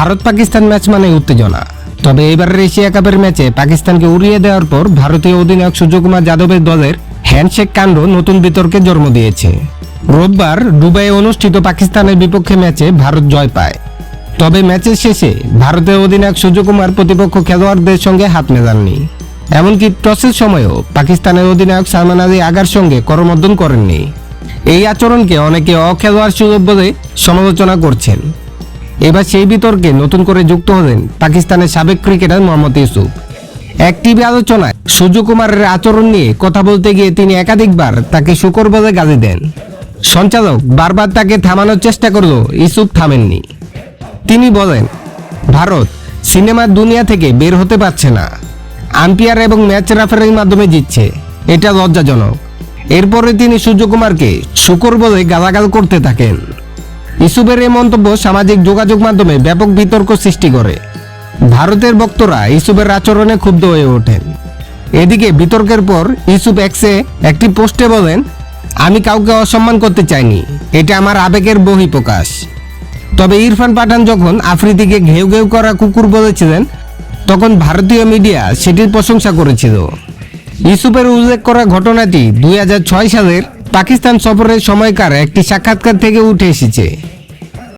Bharat Pakistan match মানে উত্তেজনা। তবে এবারের এশিয়া কাপের ম্যাচে পাকিস্তানকে উড়িয়ে দেওয়ার পর ভারতীয় অধিনায়ক সূর্যকুমার যাদবের দলের হ্যান্ডশেক কাণ্ড নতুন বিতর্কে জন্ম দিয়েছে। রোববার দুবাইয়ে অনুষ্ঠিত পাকিস্তানের বিপক্ষে ম্যাচে ভারত জয় পায়। তবে ম্যাচের শেষে ভারতের অধিনায়ক সূর্যকুমার প্রতিপক্ষ খেলোয়াড়দের সঙ্গে হাত মেলাননি। এমনকি টসের সময়ও পাকিস্তানের অধিনায়ক সালমান আলী আগার সঙ্গে করমর্দন করেননি। এই আচরণকে অনেকে অখেলোয়াড় সুযোগ বলে সমালোচনা করছেন। এবার সেই বিতর্কে নতুন করে যুক্ত হলেন পাকিস্তানের সাবেক ক্রিকেটার মোহাম্মদ ইউসুফ। এক টিভি আলোচনায় সূর্যকুমারের আচরণ নিয়ে কথা বলতে গিয়ে তিনি একাধিকবার তাকে শুকর বলে গালি দেন। সঞ্চালক বারবার তাকে থামানোর চেষ্টা করলেও ইউসুফ থামেননি। তিনি বলেন, ভারত সিনেমার দুনিয়া থেকে বের হতে পারছে না। আম্পিয়ার এবং ম্যাচ রেফারির মাধ্যমে জিতছে। এটা লজ্জাজনক। এরপরে তিনি সূর্যকুমারকে শুকর বলে গালাগাল করতে থাকেন। ইসুফের এই মন্তব্য সামাজিক যোগাযোগ মাধ্যমে ব্যাপক বিতর্ক সৃষ্টি করে। ভারতের বক্তরা ইসুফের আচরণে ক্ষুব্ধ হয়ে ওঠেন। এদিকে বিতর্কের পর ইসুফ এক্সে একটি পোস্টে বলেন, আমি কাউকে অসম্মান করতে চাইনি। এটা আমার আবেগের বহিঃপ্রকাশ। তবে ইরফান পাঠান যখন আফ্রিদিকে ঘেউ ঘেউ করা কুকুর বলেছিলেন, তখন ভারতীয় মিডিয়া সেটির প্রশংসা করেছিল। ইউসুফের উল্লেখ করা ঘটনাটি দুই হাজার ছয় সালের পাকিস্তান সফরের সময়কার একটি সাক্ষাৎকার থেকে উঠে এসেছে।